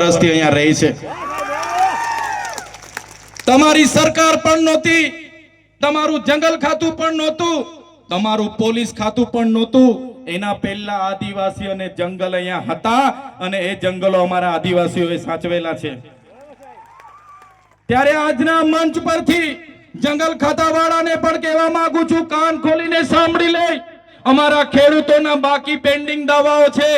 વર્ષથી અહીંયા રહી છે. તમારી સરકાર પણ નહોતી, તમારું જંગલ ખાતું પણ નહોતું, તમારું પોલીસ ખાતું પણ નહોતું. એના પહેલા આદિવાસી અને જંગલ અહીંયા હતા અને એ જંગલો અમારા આદિવાસીઓએ સાચવેલા છે. ત્યારે આજના મંચ પરથી જંગલ ખાતાવાળાને પણ કહેવા માંગુ છું, કાન ખોલીને સાંભળી લે. અમારા ખેડૂતોના બાકી પેન્ડિંગ દાવાઓ છે.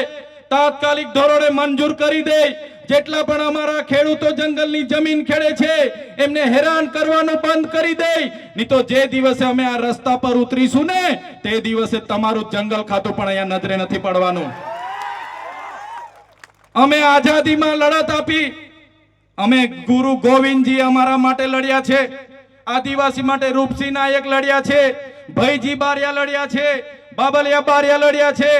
તાત્કાલિક ધોરણે મંજૂર કરી દે. જેટલા પણ અમારા ખેડૂતો જંગલની જમીન ખેડે છે, એમને હેરાન કરવાનું બંધ કરી દે નહીં તો જે દિવસે અમે આ રસ્તા પર ઉતરીશું ને, તે દિવસે તમારું જંગલ ખાતું પણ અહીંયા નજરે નથી પડવાનું. અમે આઝાદીમાં લડત આપી. અમે ગુરુ ગોવિંદજી અમારા માટે લડ્યા છે. આદિવાસી માટે રૂપસિંહ નાયક લડ્યા છે. ભાઈજી બારિયા લડ્યા છે. બાબલિયા બારિયા લડ્યા છે.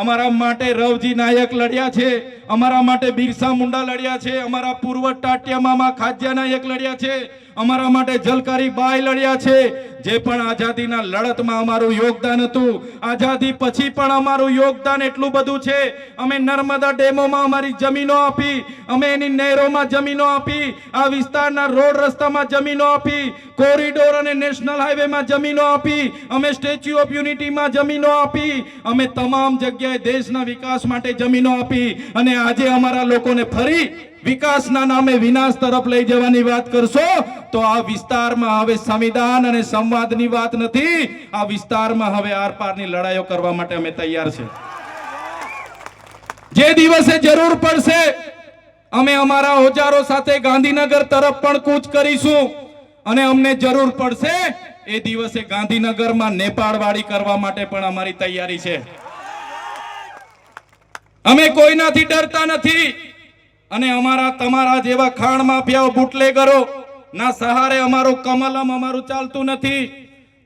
અમારા માટે રવજી નાયક લડ્યા છે, અમારા માટે બિરસા મુંડા લડ્યા છે, અમારા પૂર્વ ટાટિયા મામા ખાજ્યા નાયક લડ્યા છે, અમારા માટે જલકારી બાઈ લડ્યા છે, જે પણ આઝાદીના લડતમાં અમારું યોગદાન હતું, આઝાદી પછી પણ અમારું યોગદાન એટલું બધું છે, અમે નર્મદા ડેમોમાં અમારી જમીનો આપી, અમે એની નહેરોમાં જમીનો આપી, આ વિસ્તારના રોડ રસ્તામાં જમીનો આપી, કોરિડોર અને નેશનલ હાઈવેમાં જમીનો આપી, અમે સ્ટેચ્યુ ઓફ યુનિટીમાં જમીનો આપી, અમે તમામ જગ્યાએ દેશના વિકાસ માટે જમીનો આપી અને આજે અમારા લોકોને ફરી વિકાસના નામે વિનાશ તરફ લઈ જવાની વાત કરશો, તો આ વિસ્તારમાં હવે સંવિધાન અને સંવાદની વાત નથી. આ વિસ્તારમાં હવે આરપારની લડાઈઓ કરવા માટે અમે તૈયાર છે. જે દિવસે જરૂર પડશે, અમે અમારા ઓજારો સાથે ગાંધીનગર તરફ પણ કૂચ કરીશું. અને અમને જરૂર પડશે, એ દિવસે ગાંધીનગરમાં નેપાળવાડી કરવા માટે પણ અમારી તૈયારી છે. અમે કોઈનાથી ડરતા નથી. અને અમારા તમારા જેવા ખાણ માફિયાઓ બુટલેગરો, ના સહારે અમારું કમલમ અમારું ચાલતું નથી.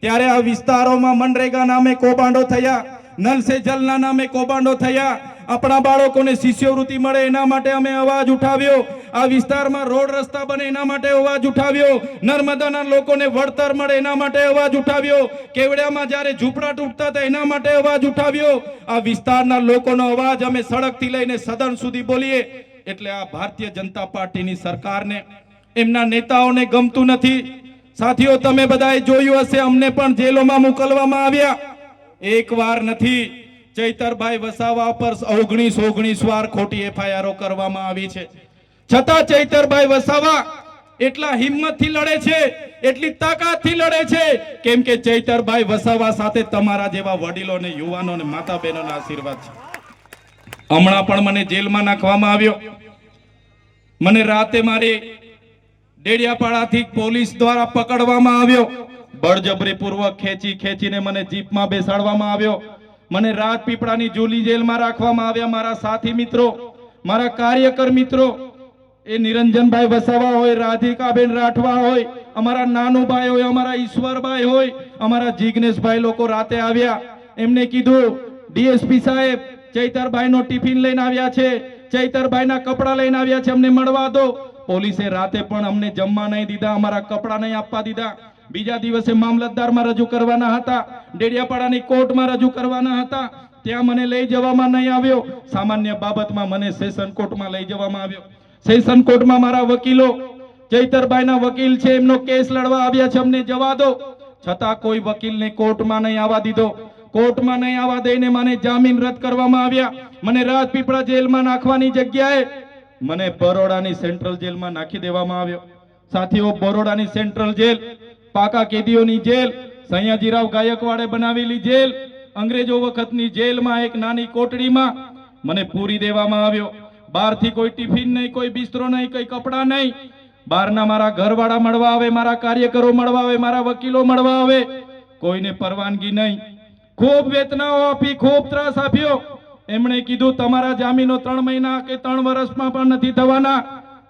ત્યારે આ વિસ્તારોમાં મનરેગા નામે કૌભાંડો થયા નલ જલના નામે કૌભાંડો થયા. આપણા બાળકોને શિષ્યવૃત્તિ મળે એના માટે અમે અવાજ ઉઠાવ્યો. આ વિસ્તારમાં રોડ રસ્તા બને એના માટે અવાજ ઉઠાવ્યો. નર્મદાના લોકોને વળતર મળે એના માટે અવાજ ઉઠાવ્યો. કેવડિયામાં જ્યારે ઝૂંપડા તૂટતા હતા એના માટે અવાજ ઉઠાવ્યો. આ વિસ્તારના લોકોનો અવાજ અમે સડકથી લઈને સદન સુધી બોલીએ. એટલે આ ભારતીય જનતા પાર્ટીની સરકારને, એમના નેતાઓને ગમતું નથી. સાથીઓ, તમે બધાએ જોયું હશે, અમને પણ જેલોમાં મોકલવામાં આવ્યા. એક વાર નથી. ચૈતરભાઈ વસાવા પર ઓગણીસ ઓગણીસ વાર ખોટી એફઆઈઆરો કરવામાં આવી છે. છતાં ચૈતરભાઈ વસાવા એટલા હિંમતથી લડે છે, એટલી તાકાતથી લડે છે, કેમ કે ચૈતરભાઈ વસાવા સાથે તમારા જેવા વડીલો ને યુવાનો ને માતા બહેનોના આશીર્વાદ છે. હમણાં પણ મને જેલમાં નાખવામાં આવ્યો. મને રાતે મારી ડેડિયાપાડાથી પોલીસ દ્વારા પકડવામાં આવ્યો. બળજબરીપૂર્વક ખેંચી ખેંચીને મને જીપમાં બેસાડવામાં આવ્યો. મને રાજપીપળાની જૂલી જેલમાં રાખવામાં આવ્યા મારા સાથી મિત્રો, મારા કાર્યકર મિત્રો એ નિરંજનભાઈ વસાવા હોય, રાધિકાબેન રાઠવા હોય, અમારા નાનુભાઈ હોય, અમારા ઈશ્વરભાઈ હોય, અમારા જિગ્નેશભાઈ લોકો રાતે આવ્યા. એમને કીધું, ડીએસપી સાહેબ, ચૈતરભાઈનો ટિફિન લઈને આવ્યા છે, ચૈતરભાઈના કપડાં લઈને આવ્યા છે, અમને મળવા દો. પોલીસે રાતે પણ અમને જમવા નહીં દીધા, અમારા કપડાં નહીં આપવા દીધા. બીજા દિવસે મામલતદારમાં રજૂ કરવાના હતા, ડેડિયાપાડાની કોર્ટમાં રજૂ કરવાના હતા. ત્યાં મને લઈ જવામાં નહીં આવ્યો. સામાન્ય બાબતમાં મને સેશન કોર્ટમાં લઈ જવામાં આવ્યો. સેશન કોર્ટમાં મારા વકીલો, ચૈતરભાઈના વકીલ છે, એમનો કેસ લડવા આવ્યા છે, અમને જવા દો. છતાં કોઈ વકીલને કોર્ટમાં નહીં આવવા દીધો. કોર્ટમાં નહીં આવવા દઈને મને જામીન રદ કરવામાં આવ્યા. મને રાજપીપળા જેલમાં નાખવાની જગ્યાએ મને બરોડાની સેન્ટ્રલ જેલમાં નાખી દેવામાં આવ્યો. સાથીઓ, બરોડાની સેન્ટ્રલ જેલ, પાકા કેદીઓની જેલ, સયાજીરાવ ગાયકવાડે બનાવેલી જેલ, અંગ્રેજો વખતની જેલમાં એક નાની કોટડીમાં મને પૂરી દેવામાં આવ્યો. બહારથી કોઈ ટિફિન નહીં, કોઈ બિસ્તરો નહીં, કોઈ કપડાં નહીં. બહારના મારા ઘરવાળા મળવા આવે, મારા કાર્યકરો મળવા આવે, મારા વકીલો મળવા આવે. કોઈને પરવાનગી નહીં. ખૂબ વેતનાઓ આપી, ખૂબ ત્રાસ આપ્યો. એમણે કીધું, તમારા જામીનો ત્રણ મહિના કે ત્રણ વર્ષમાં પણ નથી થવાના.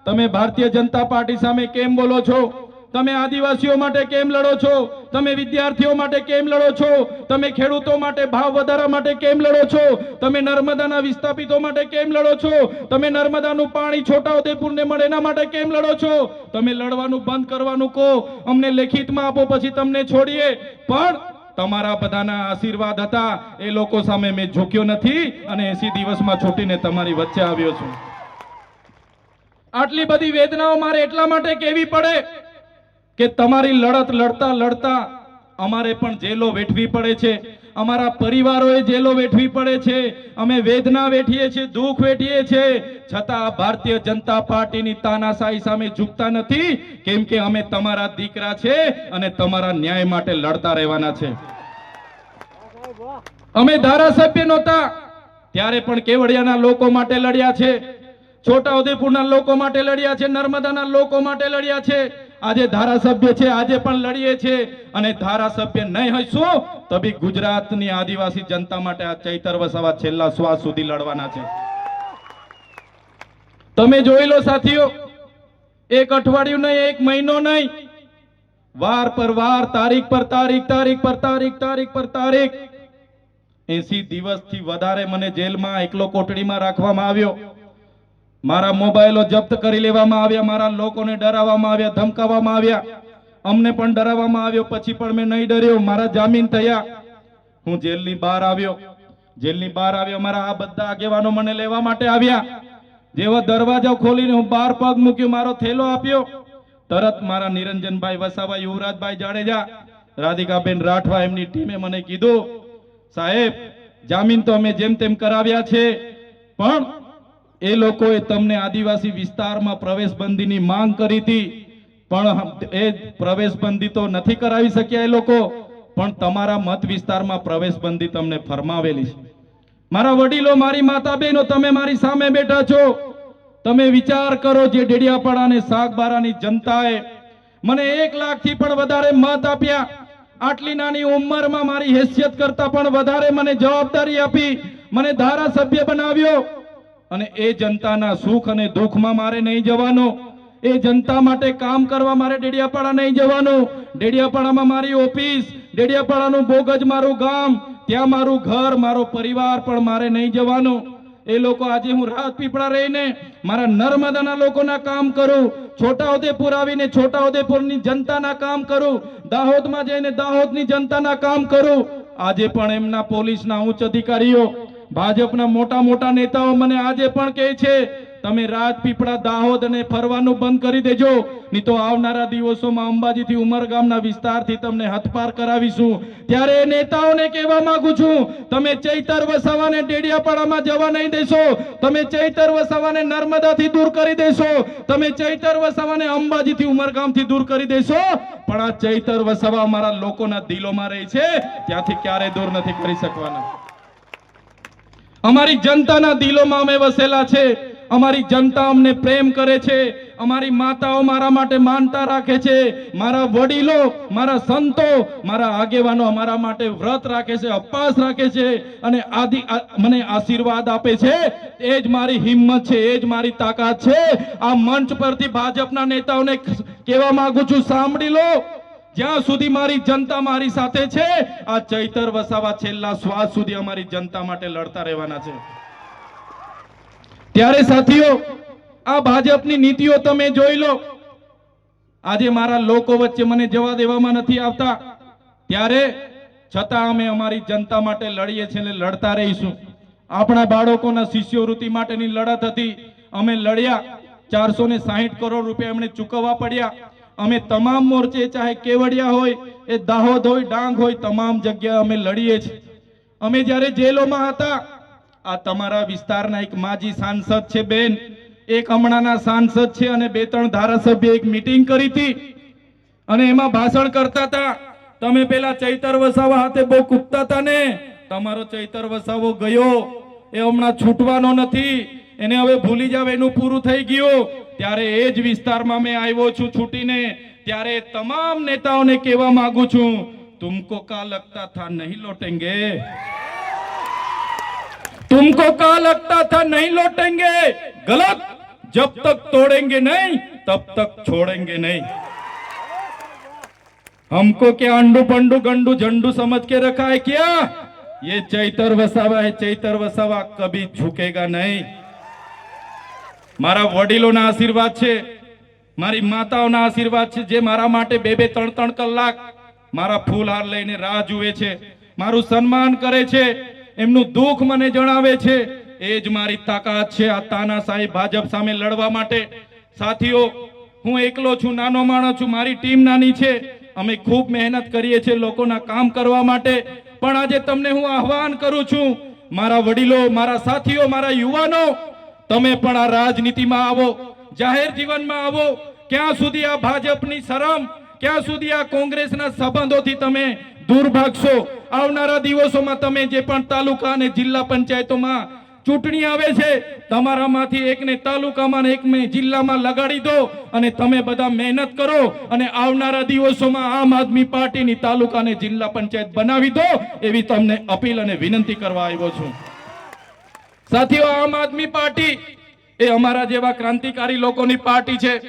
તમે ભારતીય જનતા પાર્ટી સામે કેમ બોલો છો? તમે આદિવાસીઓ માટે કેમ લડો છો? તમે વિદ્યાર્થીઓ માટે કેમ લડો છો? તમે ખેડૂતો માટે ભાવ વધારા માટે કેમ લડો છો? તમે નર્મદાના વિસ્થાપિતો માટે કેમ લડો છો? તમે નર્મદાનું પાણી છોટાઉદેપુરને મળે એના માટે કેમ લડો છો? તમે લડવાનું બંધ કરવાનું કહો, અમને લેખિતમાં આપો, પછી તમને છોડીએ. પણ તમારા બધાના આશીર્વાદ હતા, એ લોકો સામે મેં ઝૂક્યો નથી અને એસી દિવસમાં છૂટીને તમારી વચ્ચે આવ્યો છું. આટલી બધી વેદનાઓ મારે એટલા માટે કેવી પડે? કે તમારી લડત લડતા લડતા અમારે પણ જેલો વેઠવી પડે છે. અમારા પરિવારોએ જેલો વેઠવી પડે છે. અમે વેદના વેઠીએ છીએ, દુઃખ વેઠીએ છીએ. છતાં ભારતીય જનતા પાર્ટીની તાનાશાહી સામે ઝૂકતા નથી. કેમ કે અમે તમારા દીકરા છે અને તમારા ન્યાય માટે લડતા રહેવાના છે. અમે ધારાસભ્ય નહોતા. ત્યારે પણ કેવડિયાના લોકો માટે લડ્યા છે. છોટાઉદેપુરના લોકો માટે લડ્યા છે. નર્મદાના લોકો માટે લડ્યા છે. આજે ધારાસભ્ય છે, આજે પણ લડીએ છીએ. અને ધારાસભ્ય નહીં હશું તો બી ગુજરાતની આદિવાસી જનતા માટે આ ચૈતર વસાવા છેલ્લા શ્વાસ સુધી લડવાના છે. તમે જોઈ લો સાથીઓ, એક અઠવાડિયું નહીં, એક મહિનો નહીં. વાર પર વાર, તારીખ પર તારીખ તારીખ પર તારીખ તારીખ પર તારીખ. એસી દિવસથી વધારે મને જેલમાં એકલો કોટડીમાં રાખવામાં આવ્યો. મારા મોબાઈલો જપ્ત કરી લેવામાં આવ્યા, મારા લોકોને ડરાવવામાં આવ્યા, ધમકાવવામાં આવ્યા. અમને પણ ડરાવવામાં આવ્યો, પછી પણ મેં નહીં ડર્યો, મારા જામીન થયા. હું જેલની બહાર આવ્યો. જેલની બહાર આવ્યો, મારા આ બધા આગેવાનો મને લેવા માટે આવ્યા. જેવા દરવાજા ખોલીને હું બહાર પગ મૂક્યો, મારો થેલો આપ્યો. તરત મારા નિરંજનભાઈ વસાવા, યુવરાજભાઈ જાડેજા, રાધિકાબેન રાઠવા એમની ટીમે મને કીધું, સાહેબ, જામીન તો અમે જેમ તેમ કરાવ્યા છે, પણ એ લોકોએ તમને આદિવાસી વિસ્તારમાં પ્રવેશબંધીની માંગ કરી હતી, પણ એ પ્રવેશબંધી તો નથી કરાવી શક્યા એ લોકો, પણ તમારા મત વિસ્તારમાં પ્રવેશબંધી તમને ફરમાવેલી છે. મારા વડીલો, મારી માતા બહેનો તમે મારી સામે બેઠા છો. તમે વિચાર કરો જે ડેડિયાપાડા અને સાગબારાની જનતાએ મને એક લાખથી પણ વધારે મત આપ્યા. આટલી નાની ઉંમરમાં મારી હેસિયત કરતા પણ વધારે મને જવાબદારી આપી, મને ધારાસભ્ય બનાવ્યો. અને એ જનતાના સુખ અને દુઃખમાં મારે નહીં જવાનું. એ જનતા માટે કામ કરવા મારે ડેડિયાપાડા નહીં જવાનું. ડેડિયાપાડામાં મારી ઓફિસ, ડેડિયાપાડાનું બોગજ મારું ગામ, ત્યાં મારું ઘર, મારો પરિવાર પણ મારે નહીં જવાનું. એ લોકો આજે હું રાજપીપળા રહીને મારા નર્મદાના લોકોના કામ કરું, છોટાઉદેપુર આવીને છોટાઉદેપુરની જનતાના કામ કરું, દાહોદમાં જઈને દાહોદની જનતાના કામ કરું. આજે પણ એમના પોલીસના ઉચ્ચ અધિકારીઓ ભાજપના મોટા મોટા નેતાઓ મને આજે પણ કહે છે, તમે રાજપીપળા દાહોદ અને ફરવાનું બંધ કરી દેજો, નહીં તો આવનારા દિવસોમાં અંબાજીથી ઉમરગામના વિસ્તારથી તમને હથપાર કરાવીશું. ત્યારે નેતાઓને કહેવા માંગુ છું, તમે ચૈતર વસાવાને ડેડિયાપાડામાં જવા નહીં દેશો, તમે ચૈતર વસાવાને નર્મદાથી દૂર કરી દેશો, તમે ચૈતર વસાવાને અંબાજીથી ઉમરગામથી દૂર કરી દેશો. પણ આ ચૈતર વસાવા અમારા લોકોના દિલોમાં રહે છે, ત્યાંથી ક્યારેય દૂર નથી કરી શકવાના. અમારી જનતાના દિલોમાં અમે વસેલા છે. અમારી જનતા અમને પ્રેમ કરે છે. અમારી માતાઓ મારા માટે માનતા રાખે છે. મારા વડીલો, મારા સંતો, મારા આગેવાનો અમારા માટે વ્રત રાખે છે, ઉપવાસ રાખે છે અને આદિ મને આશીર્વાદ આપે છે. એ જ મારી હિંમત છે, એ જ મારી તાકાત છે. આ મંચ પરથી ભાજપના નેતાઓને કહેવા માંગુ છું, સાંભળી લો. જ્યાં સુધી મારી જનતા મારી સાથે છે, આ ચૈતર વસાવા છેલ્લા શ્વાસ સુધી અમારી જનતા માટે લડતા રહેવાના છે. ત્યારે સાથીઓ, આ ભાજપની નીતિઓ તમે જોઈ લો. આજે મારા લોકો વચ્ચે મને જવા દેવામાં નથી આવતા. ત્યારે છતાં અમે અમારી જનતા માટે લડીએ છીએ અને લડતા રહીશું. આપણા બાળકોના શિષ્યવૃત્તિ માટેની લડત હતી. અમે લડ્યા. ચારસો કરોડ રૂપિયા એમણે ચૂકવવા પડ્યા. અમે તમામ મોરચે ચાહે કેવડિયા હોય, એ દાહોદ હોય, ડાંગ હોય, તમામ જગ્યાએ અમે લડીએ છીએ. અમે જ્યારે જેલોમાં હતા, આ તમારા વિસ્તારના એક માજી સાંસદ છે બેન, એક હમણાંના સાંસદ છે અને બે ત્રણ ધારાસભ્ય એક મીટિંગ કરી હતી. અને એમાં ભાષણ કરતા હતા, તમે પેલા ચૈતર વસાવા હાથે બહુ કૂદતા હતા ને, તમારો ચૈતર વસાવો ગયો, એ હમણાં છૂટવાનો નથી, એને હવે ભૂલી જાવ, એનું પૂરું થઈ ગયું. ત્યારે એ જ વિસ્તારમાં મેં આવ્યો છું છૂટીને ત્યારે તમામ નેતાઓને કહેવા માંગુ છું તુમકો કા લગતા થા નહીં લોટેંગે तुमको क्या लगता था नहीं लौटेंगे गलत जब तक तोड़ेंगे नहीं तब तक छोड़ेंगे नहीं हमको क्या अंडू पंडू गंडू झंडू समझ के रखा है क्या ये चैतर वसावा है चैतर वसावा कभी झुकेगा नहीं મારા વડીલોના આશીર્વાદ છે, મારી માતાઓના આશીર્વાદ છે, જે મારા માટે બે બે ત્રણ ત્રણ કલાક મારા ફૂલહાર લઈને રાહ જુએ છે, મારું સન્માન કરે છે, એમનું દુઃખ મને જણાવે છે, એ જ મારી તાકાત છે, આ તાનાશાહી ભાજપ સામે લડવા માટે. સાથીઓ, હું એકલો છું, નાનો માણસ છું, મારી ટીમ નાની છે, અમે ખૂબ મહેનત કરીએ છીએ લોકોના કામ કરવા માટે, પણ આજે તમને હું આહવાન કરું છું, મારા વડીલો, મારા સાથીઓ, મારા યુવાનો તમે પણ આ રાજનીતિમાં આવો, જાહેર જીવનમાં આવો. ક્યાં સુધી આ ભાજપની શરમ, ક્યાં સુધી આ કોંગ્રેસના સંબંધોથી તમે દૂર ભાગશો? આવનારા દિવસોમાં તમે જે પણ તાલુકા અને જિલ્લા પંચાયતોમાં ચૂંટણી આવે છે, તમારામાંથી એકને તાલુકામાં એકને જિલ્લામાં લગાડી દો અને તમે બધા મહેનત કરો અને આવનારા દિવસોમાં આમ આદમી પાર્ટીની તાલુકા અને જિલ્લા પંચાયત બનાવી દો, એવી તમને અપીલ અને વિનંતી કરવા આવ્યો છું. સાથીઓ, આમ આદમી પાર્ટી એ અમારા જેવા ક્રાંતિકારી લોકોની પાર્ટી છે.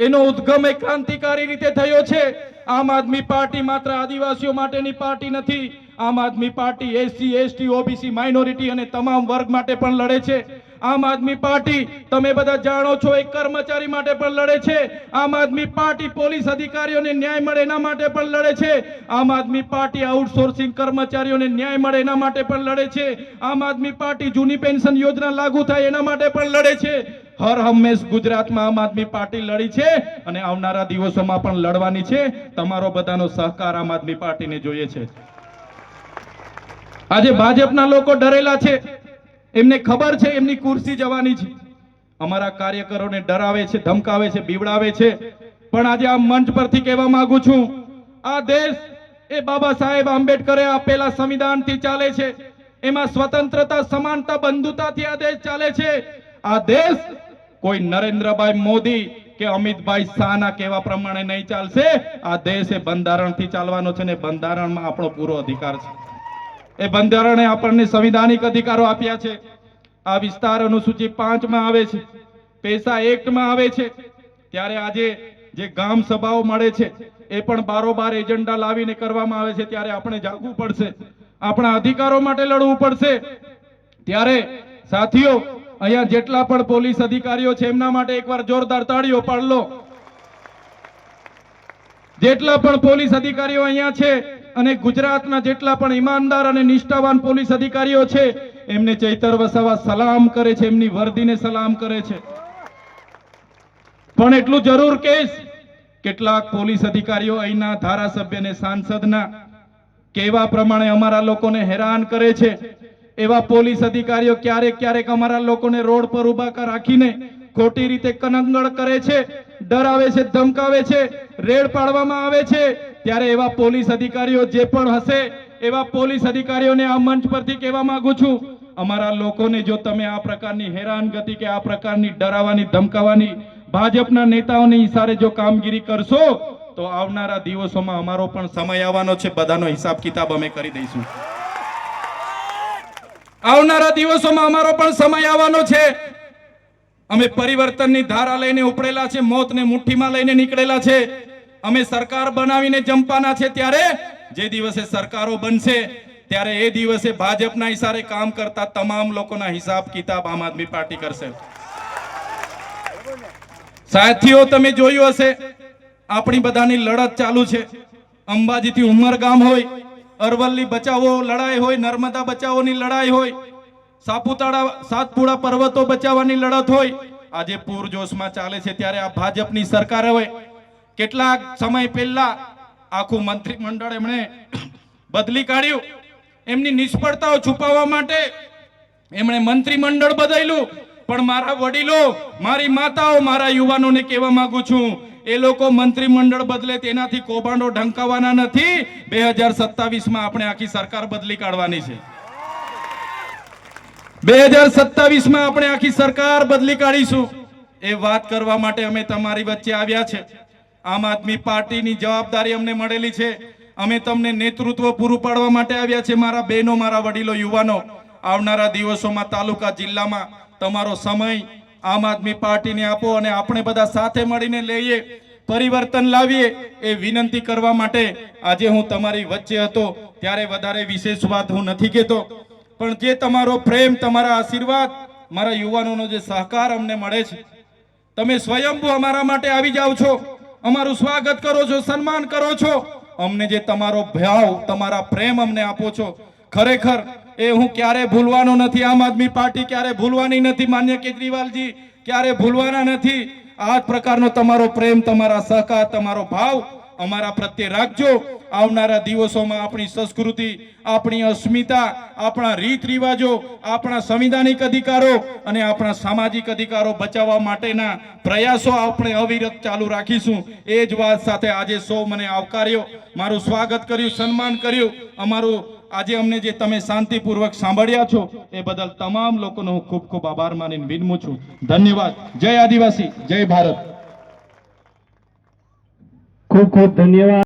એનો ઉદ્ગમ એ ક્રાંતિકારી રીતે થયો છે. આમ આદમી પાર્ટી માત્ર આદિવાસીઓ માટેની પાર્ટી નથી. Aam Aadmi party SC, ST, OBC, minority અને તમામ વર્ગ માટે પણ લડે છે. આમ આદમી પાર્ટી, તમે બધા જાણો છો એ કર્મચારી માટે પણ લડે છે. આમ આદમી પાર્ટી પોલીસ અધિકારીઓને ન્યાય મળે એના માટે પણ લડે છે. આમ આદમી પાર્ટી આઉટસોર્સિંગ કર્મચારીઓને ન્યાય મળે એના માટે પણ લડે છે. આમ આદમી પાર્ટી જૂની પેન્શન યોજના લાગુ થાય એના માટે પણ લડે છે. હર હંમેશ ગુજરાતમાં આમ આદમી પાર્ટી લડી છે અને આવનારા દિવસોમાં પણ લડવાની છે. તમારો બધાનો સહકાર આમ આદમી પાર્ટીને જોઈએ છે. આજે ભાજપના લોકો ડરેલા છે. એમને ખબર છે, એમની કુર્સી જવાની છે. અમારા કાર્યકરોને ડરાવે છે, ધમકાવે છે, બીવડાવે છે. પણ આજે આ મંચ પરથી કહેવા માંગુ છું, આ દેશ એ બાબા સાહેબ આંબેડકરે આપેલા સંવિધાનથી ચાલે છે. એમાં સ્વતંત્રતા, સમાનતા, બંધુતાથી આ દેશ ચાલે છે. આ દેશ કોઈ નરેન્દ્રભાઈ મોદી કે અમિતભાઈ શાહના કહેવા પ્રમાણે નહીં ચાલશે. આ દેશ એ બંધારણથી ચાલવાનો છે ને બંધારણમાં આપણો પૂરો અધિકાર છે. એ બંધારણે આપણને સંવિધાનિક અધિકારો આપ્યા છે. આ વિસ્તાર અનુસૂચિ પાંચમાં આવે છે. પૈસા એક્ટમાં આવે છે. ત્યારે આજે જે ગામ સભાઓ મળે છે, એ પણ બારોબાર એજન્ડા લાવીને કરવામાં આવે છે. ત્યારે આપણે જાગવું પડશે. આપણા અધિકારો માટે લડવું પડશે. ત્યારે સાથીઓ, અહીંયા જેટલા પણ પોલીસ અધિકારીઓ છે, એમના માટે એકવાર જોરદાર તાળીઓ પાડલો. જેટલા પણ પોલીસ અધિકારીઓ અહીંયા છે અને ગુજરાતના જેટલા પણ ઈમાનદાર અને નિષ્ઠાવાન પોલીસ અધિકારીઓ છે, એમને ચૈતર વસાવા સલામ કરે છે, એમની વર્દીને સલામ કરે છે. પણ એટલું જરૂર કહીશ કેટલાક પોલીસ અધિકારીઓ અહીંના ધારાસભ્ય અને સાંસદના કેવા પ્રમાણે અમારા લોકોને હેરાન કરે છે. એવા પોલીસ અધિકારીઓ ક્યારેક ક્યારેક અમારા લોકોને રોડ પર ઊભા રાખીને ખોટી રીતે કનંગળ કરે છે, ડરાવે છે, ધમકાવે છે, રેડ પાડવામાં આવે છે ત્યારે એવા પોલીસ અધિકારીઓ જે પણ હશે, એવા પોલીસ અધિકારીઓને આ મંચ પરથી કહેવા માંગુ છું, અમારા લોકોને જો તમે આ પ્રકારની હેરાનગતિ કે આ પ્રકારની ડરાવવાની ધમકાવવાની ભાજપના નેતાઓની ઈશારે જો કામગીરી કરશો, તો આવનારા દિવસોમાં અમારો પણ સમય આવવાનો છે. બધાનો હિસાબ કિતાબ અમે કરી દઈશું. આવનારા દિવસોમાં અમારો પણ સમય આવવાનો છે. અમે પરિવર્તનની ધારા લઈને ઉપડેલા છે, મોતને મુઠ્ઠીમાં લઈને નીકળેલા છે. અમે સરકાર બનાવીને જંપાના છે ત્યારે જે દિવસે સરકારો બનશે, ત્યારે એ દિવસે ભાજપના હિસારે કામ કરતા તમામ લોકોના હિસાબ કિતાબ આમ આદમી પાર્ટી કરશે. સાથીઓ, તમે જોયું હશે, આપણી બધાની લડત ચાલુ છે. અંબાજીથી ઉમરગામ હોય, અરવલ્લી બચાવો લડાઈ હોય, નર્મદા બચાવોની લડાઈ હોય, સાપુતારા સાતપુડા પર્વતો બચાવવાની લડત હોય, આજે પૂરજોશમાં ચાલે છે ત્યારે આ ભાજપની સરકાર હોય કેટલાક સમય પહેલા આખું મંત્રીમંડળ એમણે બદલી કાઢ્યું. એમની નિષ્ફળતાઓ છુપાવવા માટે એમણે મંત્રીમંડળ બદલ્યું. પણ મારા વડીલો, મારી માતાઓ, મારા યુવાનોને કહેવા માંગુ છું, એ લોકો મંત્રીમંડળ બદલે તેનાથી કૌભાંડો ઢંકાવાના નથી. બે હજાર સત્તાવીસમાં આપણે આખી સરકાર બદલી કાઢવાની છે. બે હજાર સત્તાવીસમાં આપણે આખી સરકાર બદલી કાઢીશું. એ વાત કરવા માટે અમે તમારી વચ્ચે આવ્યા છે. આમ આદમી પાર્ટીની જવાબદારી અમને મળેલી છે. અમે તમને નેતૃત્વ પૂરું પાડવા માટે આવ્યા છે, મારા બહેનો, મારા વડીલો, યુવાનો. આવનારા દિવસોમાં તાલુકા જિલ્લામાં તમારો સમય આમ આદમી પાર્ટીને આપો અને આપણે બધા સાથે મળીને લઈએ, પરિવર્તન લાવીએ એ વિનંતી કરવા માટે આજે હું તમારી વચ્ચે હતો. ત્યારે વધારે વિશેષ વાત હું નથી કહેતો. પણ જે તમારો પ્રેમ, તમારા આશીર્વાદ, મારા યુવાનોનો જે સહકાર અમને મળે છે. તમે સ્વયંભૂ અમારા માટે આવી જાઓ છો. અમારું સ્વાગત કરો છો, સન્માન કરો છો. અમને જે તમારો ભાવ તમારા પ્રેમ અમને આપો છો, ખરેખર એ હું ક્યારે ભૂલવાનો નથી. આમ આદમી પાર્ટી ક્યારે ભૂલવાની નથી. માન્ય કેજરીવાલજી ક્યારે ભૂલવાના નથી. આ જ પ્રકારનો તમારો પ્રેમ, તમારા સહકાર, તમારો ભાવ અમારા પ્રત્યે રાખજો. આવનારા દિવસોમાં આપણી સંસ્કૃતિ, આપણી અસ્મિતા, આપણા રીત રિવાજો આપણા સંવિધાનિક અધિકારો અને આપણા સામાજિક અધિકારો બચાવવા માટેના પ્રયાસો આપણે અવિરત ચાલુ રાખીશું. એ જ વાત સાથે આજે સૌ મને આવકાર્યો. મારું સ્વાગત કર્યું, સન્માન કર્યું. અમારું આજે અમને જે તમે શાંતિપૂર્વક સાંભળ્યા છો, એ બદલ તમામ લોકોનો હું ખૂબ ખૂબ આભાર માનીને વિનમું છું. ધન્યવાદ. જય આદિવાસી. જય ભારત. ખૂબ ખૂબ ધન્યવાદ